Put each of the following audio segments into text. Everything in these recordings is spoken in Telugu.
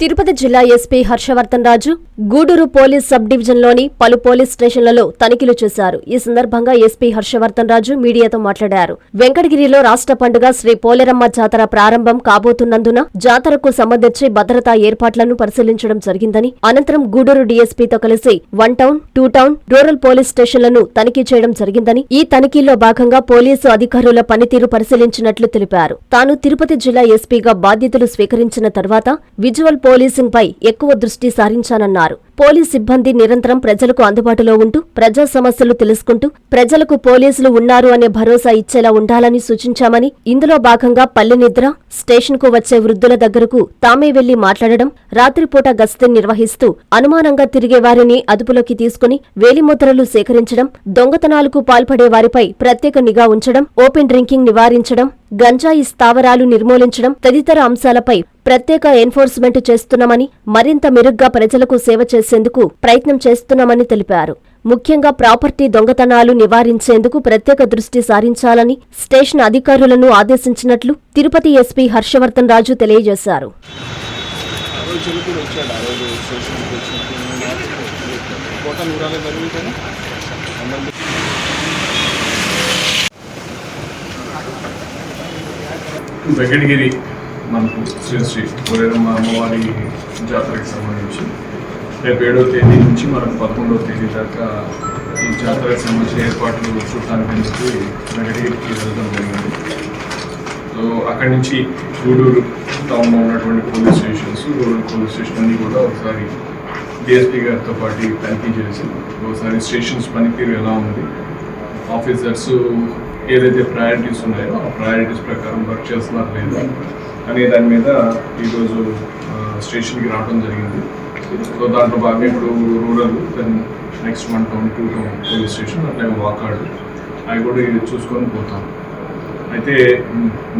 తిరుపతి జిల్లా SP Harshavardhan Raju Gudur police sub డివిజన్లోని పలు పోలీస్ స్టేషన్లలో తనిఖీలు చేశారు. ఈ సందర్భంగా ఎస్పీ హర్షవర్ధన్ రాజు మీడియాతో మాట్లాడారు. వెంకటగిరిలో రాష్ట్ర పండుగ శ్రీ పోలేరమ్మ జాతర ప్రారంభం కాబోతున్నందున జాతరకు సంబంధించి భద్రతా ఏర్పాట్లను పరిశీలించడం జరిగిందని అనంతరం గూడూరు డీఎస్పీతో కలిసి one town two town rural police స్టేషన్లను తనిఖీ చేయడం జరిగిందని ఈ తనిఖీలో భాగంగా పోలీసు అధికారుల పనితీరు పరిశీలించినట్లు తెలిపారు. తాను తిరుపతి జిల్లా ఎస్పీగా బాధ్యతలు స్వీకరించిన తర్వాత విజువల్ పోలీసింగ్పై ఎక్కువ దృష్టి సారించానన్నారు. పోలీస్ సిబ్బంది నిరంతరం ప్రజలకు అందుబాటులో ఉంటూ ప్రజా సమస్యలు తెలుసుకుంటూ ప్రజలకు పోలీసులు ఉన్నారు అనే భరోసా ఇచ్చేలా ఉండాలని సూచించామని ఇందులో భాగంగా పల్లె నిద్ర స్టేషన్కు వచ్చే వృద్ధుల దగ్గరకు తామే వెళ్ళి మాట్లాడడం రాత్రిపూట గస్తీ నిర్వహిస్తూ అనుమానంగా తిరిగే వారిని అదుపులోకి తీసుకుని వేలిముద్రలు సేకరించడం దొంగతనాలకు పాల్పడే వారిపై ప్రత్యేక నిఘా ఉంచడం ఓపెన్ డ్రింకింగ్ నివారించడం గంజాయి స్థావరాలు నిర్మూలించడం తదితర అంశాలపై ప్రత్యేక ఎన్ఫోర్స్మెంట్ చేస్తున్నామని మరింత మెరుగ్గా ప్రజలకు సేవ చేసేందుకు ప్రయత్నం చేస్తున్నామని తెలిపారు. ముఖ్యంగా ప్రాపర్టీ దొంగతనాలు నివారించేందుకు ప్రత్యేక దృష్టి సారించాలని స్టేషన్ అధికారులను ఆదేశించినట్లు తిరుపతి ఎస్పీ హర్షవర్ధన్ రాజు తెలియజేశారు. వెంకటగిరి మనకు శ్రీ శ్రీ కోరేరమ్మ అమ్మవారి జాతరకు సంబంధించి రేపు ఏడవ తేదీ నుంచి మనకు పదకొండవ తేదీ దాకా ఈ జాతరకు సంబంధించిన ఏర్పాట్లు చూడటానికి వెంకటగిరికి వెళ్ళడం జరిగింది. సో అక్కడి నుంచి గూడూరు టౌన్లో ఉన్నటువంటి police stations Gudur police station అన్ని కూడా ఒకసారి డిఎస్పీ గారితో పాటు తనిఖీ చేసి ఒకసారి స్టేషన్స్ పనితీరు ఎలా ఉంది ఆఫీసర్స్ ఏదైతే ప్రయారిటీస్ ఉన్నాయో ఆ ప్రయారిటీస్ ప్రకారం వర్క్ చేస్తున్నారు లేదా అనే దాని మీద ఈరోజు స్టేషన్కి రావడం జరిగింది. సో దాంట్లో బాగా ఇప్పుడు rural then next one town two town police station అట్లాగే వాకాడు. అవి కూడా చూసుకొని పోతాం. అయితే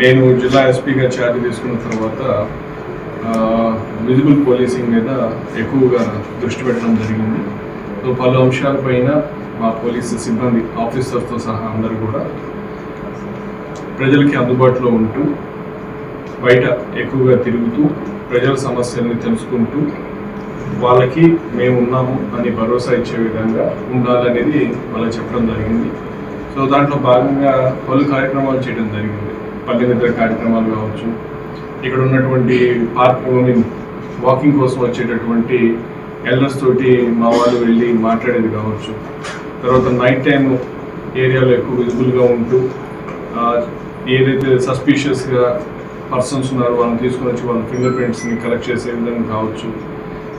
నేను జిల్లా ఎస్పీగా ఛార్జ్ తీసుకున్న తర్వాత విజిబుల్ పోలీసింగ్ మీద ఎక్కువగా దృష్టి పెట్టడం జరిగింది. సో పలు అంశాలపైన మా పోలీసు సిబ్బంది ఆఫీసర్తో సహా అందరూ కూడా ప్రజలకి అందుబాటులో ఉంటూ బయట ఎక్కువగా తిరుగుతూ ప్రజల సమస్యల్ని తెలుసుకుంటూ వాళ్ళకి మేము ఉన్నాము అని భరోసా ఇచ్చే విధంగా ఉండాలనేది వాళ్ళకి చెప్పడం జరిగింది. సో దాంట్లో భాగంగా పలు కార్యక్రమాలు చేయడం జరిగింది. పల్లె నిద్ర కార్యక్రమాలు కావచ్చు ఇక్కడ ఉన్నటువంటి పార్క్ వాకింగ్ కోసం వచ్చేటటువంటి ఎల్డర్స్ తోటి మా వాళ్ళు వెళ్ళి మాట్లాడేది కావచ్చు. తర్వాత నైట్ టైం ఏరియాలో ఎక్కువ విజిబుల్గా ఉంటూ ఏదైతే సస్పీషియస్గా పర్సన్స్ ఉన్నారో వాళ్ళని తీసుకొని వచ్చి వాళ్ళ ఫింగర్ ప్రింట్స్ని కలెక్ట్ చేసే విధంగా కావచ్చు.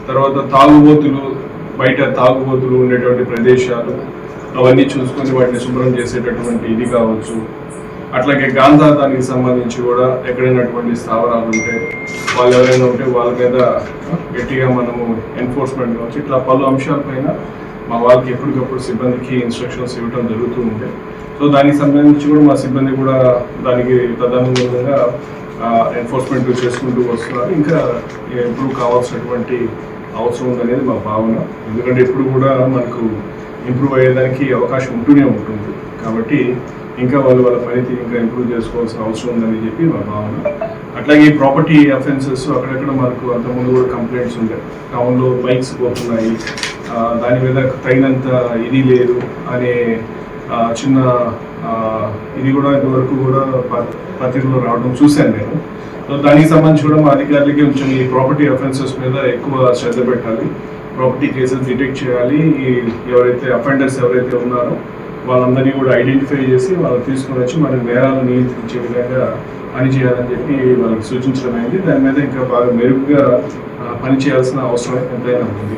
తర్వాత తాగుబోతులు బయట తాగుబోతులు ఉండేటువంటి ప్రదేశాలు అవన్నీ చూసుకొని వాటిని శుభ్రం చేసేటటువంటి ఇది కావచ్చు. అట్లాగే గాంధాతానికి సంబంధించి కూడా ఎక్కడైనటువంటి స్థావరాలు ఉంటే వాళ్ళు ఎవరైనా ఉంటే వాళ్ళ మీద గట్టిగా మనము ఎన్ఫోర్స్మెంట్ కావచ్చు. ఇట్లా పలు అంశాలపైన మా వాళ్ళకి ఎప్పటికప్పుడు సిబ్బందికి ఇన్స్ట్రక్షన్స్ ఇవ్వడం జరుగుతూ ఉంటాయి సో దానికి సంబంధించి కూడా మా సిబ్బంది కూడా దానికి తదనుగుణంగా ఎన్ఫోర్స్మెంట్ చేసుకుంటూ వస్తున్నారు. ఇంకా ఎప్పుడు కావాల్సినటువంటి అవసరం ఉందనేది మా భావన. ఎందుకంటే ఎప్పుడు కూడా మనకు ఇంప్రూవ్ అయ్యేదానికి అవకాశం ఉంటూనే ఉంటుంది. కాబట్టి ఇంకా వాళ్ళు వాళ్ళ పనితీరు ఇంకా ఇంప్రూవ్ చేసుకోవాల్సిన అవసరం ఉందని చెప్పి మా భావన. అట్లాగే ప్రాపర్టీ అఫెన్సెస్ అక్కడక్కడ మనకు అంతకుముందు కూడా కంప్లైంట్స్ ఉంటాయి టౌన్లో బైక్స్ పోతున్నాయి. దాని మీద తగినంత ఇది లేదు అనే చిన్న ఇది కూడా ఇదివరకు కూడా పత్రికలో రావడం చూశాను నేను. సో దానికి సంబంధించి కూడా మా అధికారులకి కొంచెం ఈ ప్రాపర్టీ అఫెన్సెస్ మీద ఎక్కువ శ్రద్ధ పెట్టాలి. ప్రాపర్టీ కేసెస్ డిటెక్ట్ చేయాలి. ఈ ఎవరైతే అఫెండర్స్ ఎవరైతే ఉన్నారో వాళ్ళందరినీ కూడా ఐడెంటిఫై చేసి వాళ్ళని తీసుకుని వచ్చి మన నేరాలను నియంత్రించే విధంగా పనిచేయాలని చెప్పి వాళ్ళకి సూచించడం అయింది. దాని మీద ఇంకా బాగా మెరుగ్గా పనిచేయాల్సిన అవసరం ఎంతైనా ఉంది.